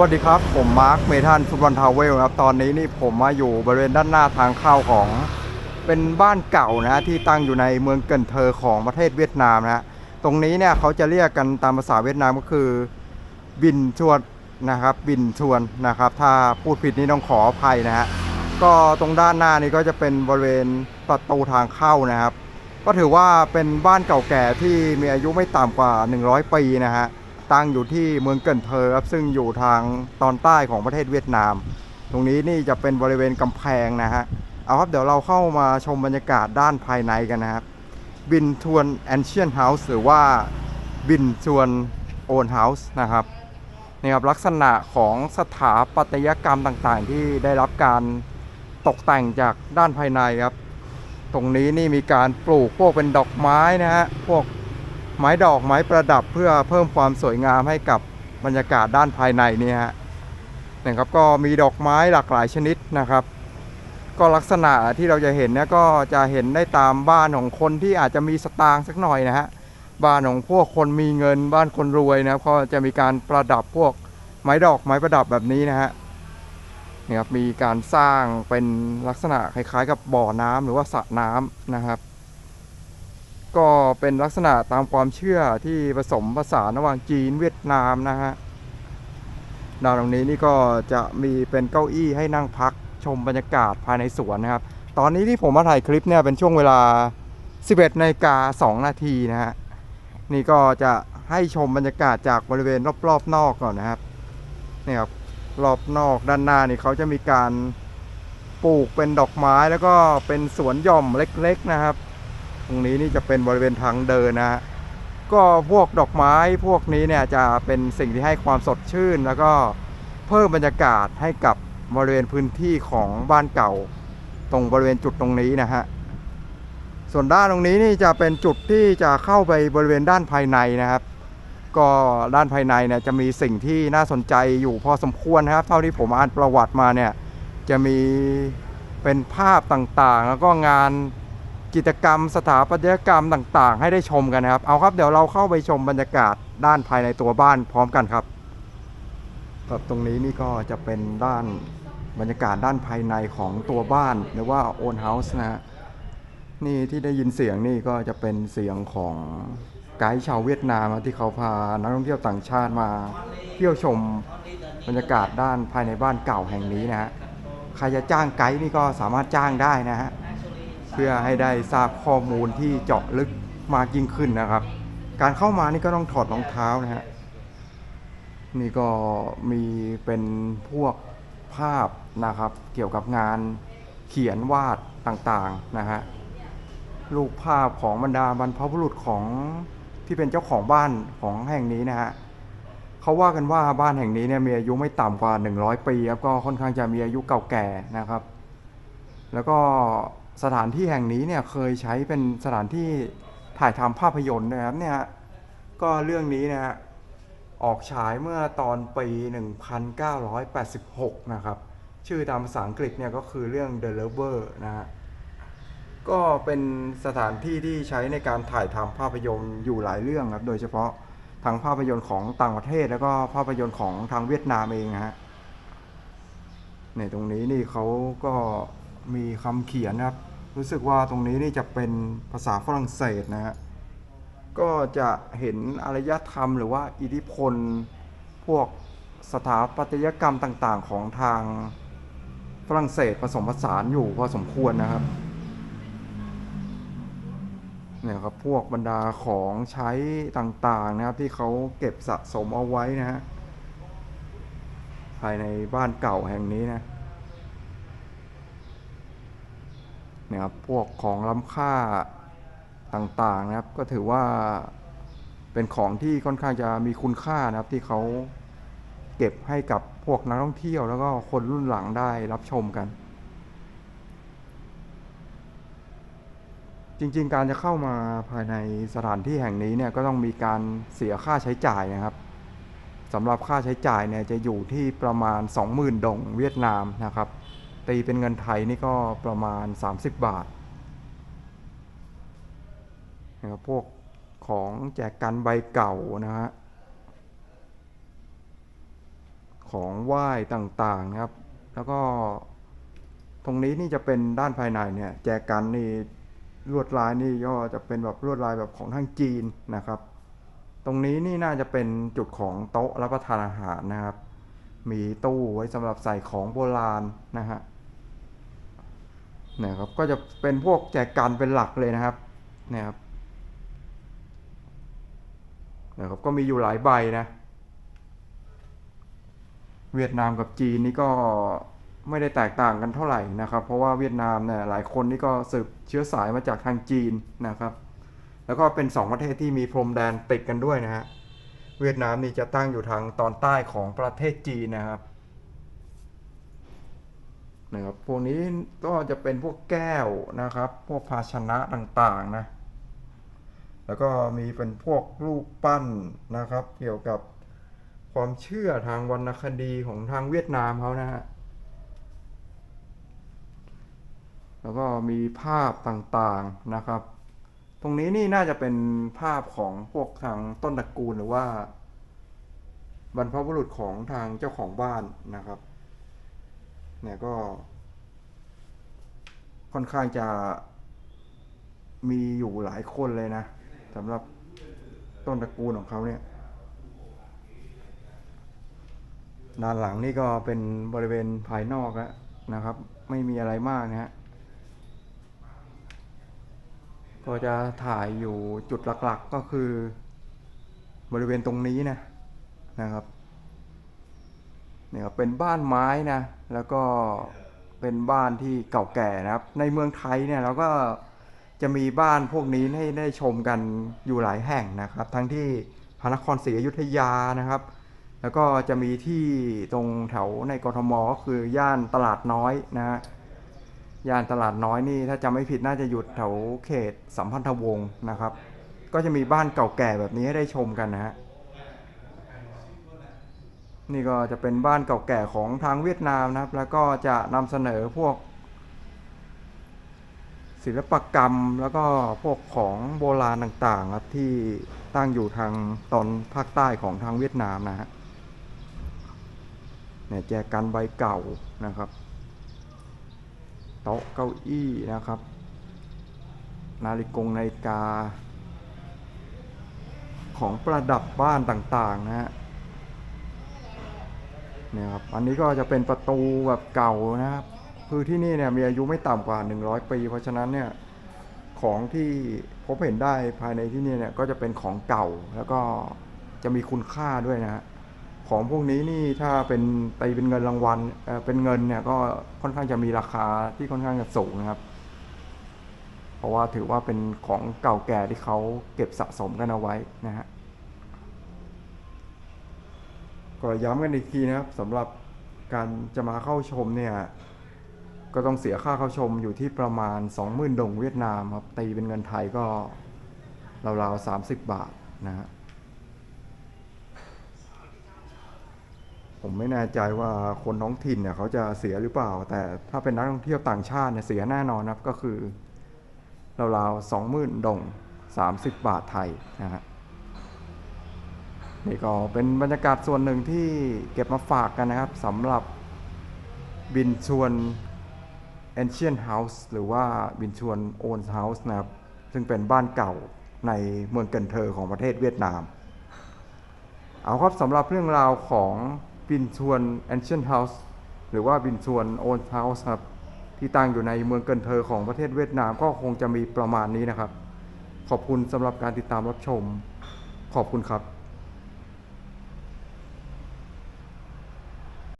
วัสดีครับ ผมมาร์คเมทันฟุตบอลทาวเวลครับ ตอนนี้นี่ผมมาอยู่บริเวณด้านหน้าทางเข้าของ เป็นบ้านเก่านะฮะที่ตั้งอยู่ในเมืองเกินเทอของประเทศเวียดนามนะฮะตรงนี้เนี่ยเขาจะเรียกกันตามภาษาเวียดนามก็คือ บินชวนนะครับ บินชวนนะครับ ถ้าพูดผิดนี่ต้องขออภัยนะฮะก็ตรงด้านหน้านี่ก็จะเป็นบริเวณประตูทางเข้านะครับ ก็ถือว่าเป็นบ้านเก่าแก่ที่มีอายุไม่ต่ำกว่า 100 ปีนะฮะ ตั้งอยู่ที่เมืองเกินเทอครับซึ่งอยู่ทางตอนใต้ของประเทศเวียดนาม ตรงนี้นี่จะเป็นบริเวณกำแพงนะฮะเอาครับเดี๋ยวเราเข้ามาชมบรรยากาศด้านภายในกันนะครับบินทวนแอนเชียนเฮาส์หรือว่าบินทวนโอนเฮาส์นะครับนี่ครับลักษณะของสถาปัตยกรรมต่างๆ ที่ได้รับการตกแต่งจากด้านภายในครับ ตรงนี้นี่มีการปลูกพวกเป็นดอกไม้นะฮะพวก ไม้ดอกไม้ประดับเพื่อเพิ่มความสวยงามให้กับบรรยากาศด้านภายในนี่ฮะนะครับก็มีดอกไม้หลากหลายชนิดนะครับ ก็ลักษณะที่เราจะเห็นเนี่ยก็จะเห็นได้ตามบ้านของคนที่อาจจะมีสตางค์สักหน่อยนะฮะบ้านของพวกคนมีเงินบ้านคนรวยนะครับก็จะมีการประดับพวกไม้ดอกไม้ประดับแบบนี้นะฮะนี่ครับมีการสร้างเป็นลักษณะคล้ายๆกับบ่อน้ำหรือว่าสระน้ำนะครับ ก็เป็นลักษณะตามความเชื่อที่ผสมผสานระหว่างจีนเวียดนามนะฮะด้านตรงนี้นี่ก็จะมีเป็นเก้าอี้ให้นั่งพักชมบรรยากาศภายในสวนนะครับ ตอนนี้ที่ผมมาถ่ายคลิปเนี่ยเป็นช่วงเวลา 11นาฬิกา2นาทีนะฮะ นี่ก็จะให้ชมบรรยากาศจากบริเวณรอบๆนอกก่อนนะครับ นี่ครับรอบนอกด้านหน้านี่เขาจะมีการปลูกเป็นดอกไม้แล้วก็เป็นสวนหย่อมเล็กๆนะครับ รงนี้นี่จะเป็นบริเวณทางเดินนะฮะก็พวกดอกไม้พวกนี้เนี่ยจะเป็นสิ่งที่ให้ความสดชื่น แล้วก็เพิ่มบรรยากาศให้กับบริเวณพื้นที่ของบ้านเก่า ตรงบริเวณจุดตรงนี้นะฮะส่วนด้านตรงนี้นี่จะเป็นจุดที่จะเข้าไปบริเวณด้านภายในนะครับ ก็ด้านภายในเนี่ยจะมีสิ่งที่น่าสนใจอยู่พอสมควรนะครับ เท่าที่ผมอ่านประวัติมาเนี่ยจะมีเป็นภาพต่างๆ แล้วก็งาน กิจกรรมสถาปัตยกรรมต่างๆ ให้ได้ชมกันนะครับ เอาครับเดี๋ยวเราเข้าไปชมบรรยากาศด้านภายในตัวบ้านพร้อมกันครับครับตรงนี้นี่ก็จะเป็นด้านบรรยากาศด้านภายในของตัวบ้านหรือว่าโอนเฮาส์นะฮะนี่ที่ได้ยินเสียงนี่ก็จะเป็นเสียงของไกด์ชาวเวียดนามที่เขาพานักท่องเที่ยวต่างชาติมาเที่ยวชมบรรยากาศด้านภายในบ้านเก่าแห่งนี้นะฮะใครจะจ้างไกด์นี่ก็สามารถจ้างได้นะฮะ เพื่อให้ได้ทราบข้อมูลที่เจาะลึกมากยิ่งขึ้นนะครับ การเข้ามานี่ก็ต้องถอดรองเท้านะฮะนี่ก็มีเป็นพวกภาพนะครับ เกี่ยวกับงานเขียนวาดต่างๆนะฮะรูปภาพของบรรดาบรรพบุรุษของที่เป็นเจ้าของบ้านของแห่งนี้นะฮะเขาว่ากันว่าบ้านแห่งนี้เนี่ยมีอายุไม่ต่ำกว่า 100 ปีครับก็ค่อนข้างจะมีอายุเก่าแก่นะครับ แล้วก็ สถานที่แห่งนี้เนี่ยเคยใช้เป็นสถานที่ถ่ายทำภาพยนตร์นะครับเนี่ยก็เรื่องนี้นะฮะออกฉายเมื่อตอนปี 1986 นะครับ ชื่อตามภาษาอังกฤษเนี่ยก็คือเรื่อง The Lover นะฮะก็เป็นสถานที่ที่ใช้ในการถ่ายทำภาพยนตร์อยู่หลายเรื่องครับ โดยเฉพาะทั้งภาพยนตร์ของต่างประเทศแล้วก็ภาพยนตร์ของทางเวียดนามเองฮะในตรงนี้นี่เขาก็มีคำเขียนครับ รู้สึกว่าตรงนี้นี่จะเป็นภาษาฝรั่งเศสนะฮะก็จะเห็นอารยธรรมหรือว่าอิทธิพล พวกสถาปัตยกรรมต่างๆ ของทางฝรั่งเศสผสมผสานอยู่พอสมควรนะครับเนี่ยครับพวกบรรดาของใช้ต่างๆนะครับที่เขาเก็บสะสมเอาไว้นะฮะภายในบ้านเก่าแห่งนี้นะเนี่ยครับพวกของล้ำค่าต่างๆนะครับ ก็ถือว่าเป็นของที่ค่อนข้างจะมีคุณค่านะครับที่เขาเก็บให้กับพวกนักท่องเที่ยว แล้วก็คนรุ่นหลังได้รับชมกัน จริงๆ การจะเข้ามาภายในสถานที่แห่งนี้เนี่ยก็ต้องมีการเสียค่าใช้จ่ายนะครับสำหรับค่าใช้จ่ายเนี่ยจะอยู่ที่ประมาณ 20,000 ดงเวียดนามนะครับ ตีเป็นเงินไทยนี่ก็ประมาณ 30 บาทนะครับพวกของแจกกันใบเก่านะฮะของไหว้ต่างๆนะครับ แล้วก็ตรงนี้นี่จะเป็นด้านภายในเนี่ยแจกันนี่ลวดลายนี่ก็จะเป็นแบบลวดลายแบบของทางจีนนะครับ ตรงนี้นี่น่าจะเป็นจุดของโต๊ะรับประทานอาหารนะครับ มีตู้ไว้สำหรับใส่ของโบราณนะฮะ นี่ยครับก็จะเป็นพวกแจกันเป็นหลักเลยนะครับนี่ยครับนี่ยครับก็มีอยู่หลายใบนะ เวียดนามกับจีนนี่ก็ไม่ได้แตกต่างกันเท่าไหร่นะครับ เพราะว่าเวียดนามเนี่ยหลายคนนี่ก็สืบเชื้อสายมาจากทางจีนนะครับ แล้วก็เป็นสองประเทศที่มีพรมแดนติดกันด้วยนะฮะเวียดนามนี่จะตั้งอยู่ทางตอนใต้ของประเทศจีนนะครับ นะครับ พวกนี้ก็จะเป็นพวกแก้วนะครับ พวกภาชนะต่างๆนะ แล้วก็มีเป็นพวกรูปปั้นนะครับ เกี่ยวกับความเชื่อทางวรรณคดีของทางเวียดนามเขานะฮะ แล้วก็มีภาพต่างๆนะครับ ตรงนี้นี่น่าจะเป็นภาพของพวกทางต้นตระกูลหรือว่า บรรพบุรุษของทางเจ้าของบ้านนะครับ เนี่ยก็ ค่อนข้างจะมีอยู่หลายคนเลยนะสำหรับต้นตระกูลของเขาเนี่ยด้านหลังนี่ก็เป็นบริเวณภายนอกแล้วนะครับ ไม่มีอะไรมากนะฮะก็จะถ่ายอยู่จุดหลักๆก็คือ บริเวณตรงนี้นะนะครับ เนี่ยเป็นบ้านไม้นะแล้วก็เป็นบ้านที่เก่าแก่นะครับ ในเมืองไทยเนี่ยเราก็จะมีบ้านพวกนี้ให้ได้ชมกันอยู่หลายแห่งนะครับ ทั้งที่พระนครศรีอยุธยานะครับ แล้วก็จะมีที่ตรงแถวในกรทมก็คือย่านตลาดน้อยนะฮะย่านตลาดน้อยนี่ถ้าจำไม่ผิดน่าจะอยู่แถวเขตสัมพันธวงศ์นะครับ ก็จะมีบ้านเก่าแก่แบบนี้ให้ได้ชมกันนะฮะ นี่ก็จะเป็นบ้านเก่าแก่ของทางเวียดนามนะครับ แล้วก็จะนำเสนอพวก ศิลปกรรมแล้วก็พวกของโบราณต่างๆครับที่ตั้งอยู่ทางตอนภาคใต้ของทางเวียดนามนะฮะเนี่ยแจกันใบเก่านะครับโต๊ะเก้าอี้นะครับ นาฬิกงนาฬิกา ของประดับบ้านต่างๆนะฮะ นี่ครับอันนี้ก็จะเป็นประตูแบบเก่านะครับคือที่นี่เนี่ยมีอายุไม่ต่ำกว่า 100 ปี เพราะฉะนั้นเนี่ยของที่พบเห็นได้ภายในที่นี่เนี่ยก็จะเป็นของเก่าแล้วก็จะมีคุณค่าด้วยนะฮะของพวกนี้นี่ถ้าเป็นตีเป็นเงินรางวัลเออเป็นเงินเนี่ยก็ค่อนข้างจะมีราคาที่ค่อนข้างจะสูงนะครับ เพราะว่าถือว่าเป็นของเก่าแก่ที่เขาเก็บสะสมกันเอาไว้นะฮะ ก็ย้ำกันอีกทีนะครับสำหรับการจะมาเข้าชมเนี่ยก็ต้องเสียค่าเข้าชมอยู่ที่ประมาณ 20,000ดงเวียดนามครับตีเป็นเงินไทยก็ราวๆ30 บาทนะฮะผมไม่แน่ใจว่าคนท้องถิ่นเนี่ยเขาจะเสียหรือเปล่า แต่ถ้าเป็นนักท่องเที่ยวต่างชาติเนี่ยเสียแน่นอนครับก็คือราวๆสองหมื่นดงสามสิบบาทไทยนะฮะ นี่ก็เป็นบรรยากาศส่วนหนึ่งที่เก็บมาฝากกันนะครับสำหรับบินชวน Ancient House หรือว่าบินชวน Old House นะครับ ซึ่งเป็นบ้านเก่าในเมืองเกินเทอของประเทศเวียดนาม เอาครับสำหรับเรื่องราวของบินชวน Ancient House หรือว่าบินชวน Old House ครับที่ตั้งอยู่ในเมืองเกินเทอของประเทศเวียดนามก็คงจะมีประมาณนี้นะครับ ขอบคุณสำหรับการติดตามรับชม ขอบคุณครับ